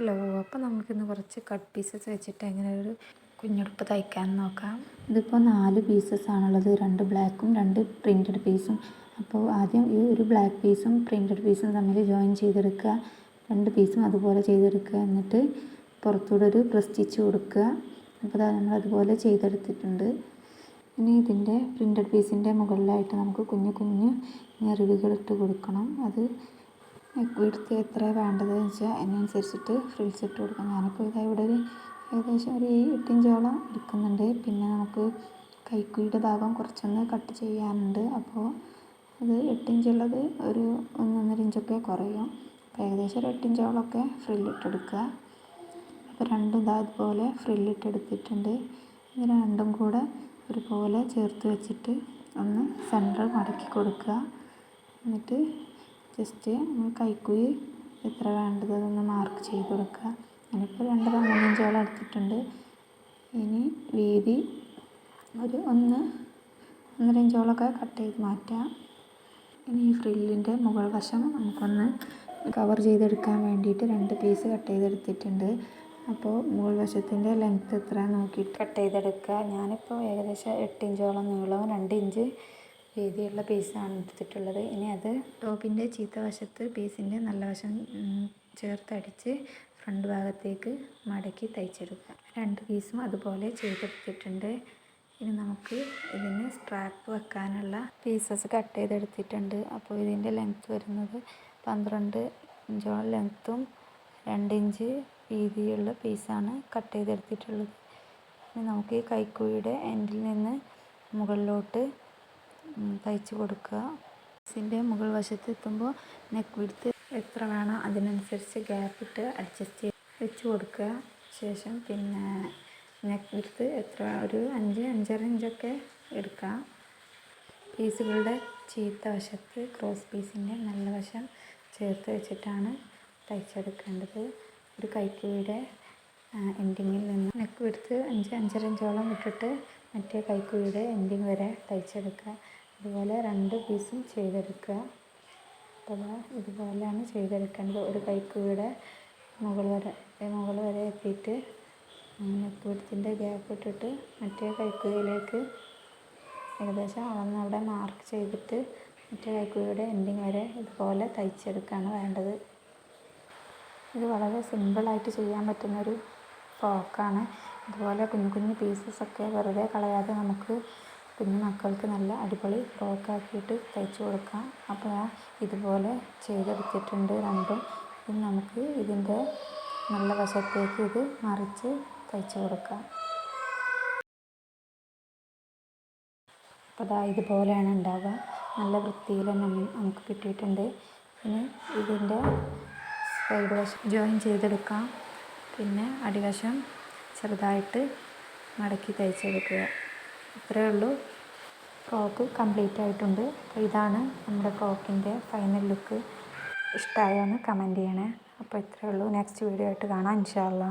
Hello അപ്പോൾ നമുക്കിന്ന് കുറച്ച് കട്ട് പീസസ് വെച്ചിട്ട് എങ്ങനെ ഒരു കുഞ്ഞുടുപ്പ് തയ്ക്കാൻ നോക്കാം. ഇതിപ്പോൾ നാല് പീസസ് ആണുള്ളത്. രണ്ട് ബ്ലാക്കും രണ്ട് പ്രിന്റഡ് പീസും. അപ്പോൾ ആദ്യം ഈ ഒരു ബ്ലാക്ക് പീസും പ്രിന്റഡ് പീസും തമ്മിൽ ജോയിൻ ചെയ്തെടുക്കുക. രണ്ട് പീസും അതുപോലെ ചെയ്തെടുക്കുക. എന്നിട്ട് പുറത്തൂടെ ഒരു പ്രസ് സ്റ്റിച്ച് കൊടുക്കുക. അപ്പോൾ അതുപോലെ ചെയ്തെടുത്തിട്ടുണ്ട്. ഇനി ഇതിന്റെ പ്രിന്റഡ് പീസിന്റെ മുകളിലായിട്ട് നമുക്ക് കുഞ്ഞു കുഞ്ഞു ഞെറിവുകൾ ഇട്ട് കൊടുക്കണം. അത് വിടുത്ത് എത്ര വേണ്ടത് വെച്ചാൽ അതിനനുസരിച്ചിട്ട് ഫ്രിൽസ് ഇട്ട് കൊടുക്കാം. ഞാനിപ്പോൾ ഇതാ ഇവിടെ ഒരു ഏകദേശം ഒരു എട്ടിഞ്ചോളം എടുക്കുന്നുണ്ട്. പിന്നെ നമുക്ക് കൈക്കുഴിയുടെ ഭാഗം കുറച്ചൊന്ന് കട്ട് ചെയ്യാനുണ്ട്. അപ്പോൾ അത് എട്ടിഞ്ചുള്ളത് ഒരു ഒന്നൊന്നര ഇഞ്ചൊക്കെ കുറയും. അപ്പോൾ ഏകദേശം ഒരു എട്ടിഞ്ചോളമൊക്കെ ഫ്രില്ലിട്ടെടുക്കുക അപ്പോൾ രണ്ടും ഇതാ ഇതുപോലെ ഫ്രില്ലിട്ടെടുത്തിട്ടുണ്ട് ഇത് രണ്ടും കൂടെ ഒരുപോലെ ചേർത്ത് വെച്ചിട്ട് ഒന്ന് സെന്റർ മടക്കി കൊടുക്കുക. എന്നിട്ട് ജസ്റ്റ് കൈക്കുഴി എത്ര വേണ്ടത് അതൊന്ന് മാർക്ക് ചെയ്ത് കൊടുക്കുക. ഞാനിപ്പോൾ രണ്ടര മൂന്നിഞ്ചോളം എടുത്തിട്ടുണ്ട്. ഇനി വീതി ഒരു ഒന്ന് ഒന്നര ഇഞ്ചോളമൊക്കെ കട്ട് ചെയ്ത് മാറ്റാം. ഇനി ഈ ഫ്രില്ലിന്റെ മുകൾ വശം നമുക്കൊന്ന് കവർ ചെയ്തെടുക്കാൻ വേണ്ടിയിട്ട് രണ്ട് പീസ് കട്ട് ചെയ്തെടുത്തിട്ടുണ്ട്. അപ്പോൾ മുകൾ വശത്തിന്റെ ലെങ്ത്ത് എത്ര നോക്കിയിട്ട് കട്ട് ചെയ്തെടുക്കുക. ഞാനിപ്പോൾ ഏകദേശം എട്ട് ഇഞ്ചോളം നീളവും രണ്ട് ഇഞ്ച് വീതിയുള്ള പീസാണ് എടുത്തിട്ടുള്ളത്. ഇനി അത് ടോപ്പിന്റെ ചീത്ത വശത്ത് പീസിന്റെ നല്ല വശം ചേർത്തടിച്ച് ഫ്രണ്ട് ഭാഗത്തേക്ക് മടക്കി തയ്ച്ചെടുക്കുക. രണ്ട് പീസും അതുപോലെ ചെയ്തെടുത്തിട്ടുണ്ട്. ഇനി നമുക്ക് ഇതിന് സ്ട്രാപ്പ് വെക്കാനുള്ള പീസസ് കട്ട് ചെയ്തെടുത്തിട്ടുണ്ട്. അപ്പോൾ ഇതിന്റെ ലെങ്ത്ത് വരുന്നത് പന്ത്രണ്ട് ഇഞ്ചോളം ലെങ്ത്തും രണ്ട് ഇഞ്ച് വീതിയുള്ള പീസാണ് കട്ട് ചെയ്തെടുത്തിട്ടുള്ളത്. ഇനി നമുക്ക് ഈ കൈക്കുഴിയുടെ എൻഡിൽ നിന്ന് മുകളിലോട്ട് തയ്ച്ച് കൊടുക്കുക. ഡ്രസ്സിന്റെ മുകൾ വശത്ത് എത്തുമ്പോൾ നെക്ക് വിടുത്ത് എത്ര വേണോ അതിനനുസരിച്ച് ഗ്യാപ്പ് ഇട്ട് അഡ്ജസ്റ്റ് ചെയ്ത് വെച്ച് കൊടുക്കുക. ശേഷം പിന്നെ നെക്ക് വിടുത്ത് എത്ര ഒരു അഞ്ച് അഞ്ചര ഇഞ്ചൊക്കെ എടുക്കാം പീസുകളുടെ ചീത്ത വശത്ത് ക്രോസ് പീസിന്റെ നല്ല വശം ചേർത്ത് വെച്ചിട്ടാണ് തയ്ച്ചെടുക്കേണ്ടത്. ഒരു കൈക്കുഴിയുടെ എൻഡിങ്ങിൽ നിന്ന് നെക്ക് വിടുത്ത് അഞ്ച് അഞ്ചര ഇഞ്ചോളം വിട്ടിട്ട് മറ്റേ കൈക്കുഴിയുടെ എൻഡിങ് വരെ തയ്ച്ചെടുക്കുക. അതുപോലെ രണ്ട് പീസും ചെയ്തെടുക്കുക. അപ്പോൾ ഇതുപോലെയാണ് ചെയ്തെടുക്കേണ്ടത്. ഒരു കൈക്കുഴിയുടെ മുകൾ വരെ മുകൾ വരെ എത്തിയിട്ട് നെക്ക് ഗ്യാപ്പ് ഇട്ടിട്ട് മറ്റേ കൈക്കുഴിയിലേക്ക് ഏകദേശം അളന്ന് അവിടെ മാർക്ക് ചെയ്തിട്ട് മറ്റേ കൈക്കുഴിയുടെ എൻഡിങ് വരെ ഇതുപോലെ തയ്ച്ചെടുക്കുകയാണ് വേണ്ടത്. ഇത് വളരെ സിമ്പിളായിട്ട് ചെയ്യാൻ പറ്റുന്നൊരു ഫ്രോക്കാണ് ഇതുപോലെ കുഞ്ഞു കുഞ്ഞു പീസസ് ഒക്കെ വെറുതെ കളയാതെ നമുക്ക് കുഞ്ഞു മക്കൾക്ക് നല്ല അടിപൊളി ഫ്രോക്കാക്കിയിട്ട് തയ്ച്ചു കൊടുക്കാം. അപ്പോൾ ഞാൻ ഇതുപോലെ ചെയ്തെടുത്തിട്ടുണ്ട് രണ്ടും. ഇനി നമുക്ക് ഇതിന്റെ നല്ല വശത്തേക്ക് ഇത് മറിച്ച് തയ്ച്ചു കൊടുക്കാം. അപ്പോൾ അതാ ഇതുപോലെയാണ് ഉണ്ടാവുക. നല്ല വൃത്തിയിൽ നമുക്ക് കിട്ടിയിട്ടുണ്ട്. ഇനി ഇതിന്റെ സൈഡ് വശം ജോയിൻ ചെയ്തെടുക്കാം. പിന്നെ അടിവശം ചെറുതായിട്ട് മടക്കി തയ്ച്ചെടുക്കുക. ഇത്രയേ ഉള്ളൂ. ഫ്രോക്ക് കംപ്ലീറ്റ് ആയിട്ടുണ്ട്. അപ്പോൾ ഇതാണ് നമ്മുടെ ഫ്രോക്കിന്റെ ഫൈനൽ ലുക്ക്. ഇഷ്ടമായോ എന്ന് കമന്റ് ചെയ്യണേ. അപ്പോൾ ഇത്രയേ ഉള്ളൂ. നെക്സ്റ്റ് വീഡിയോ ആയിട്ട് കാണാം. ഇൻഷാല്ലാ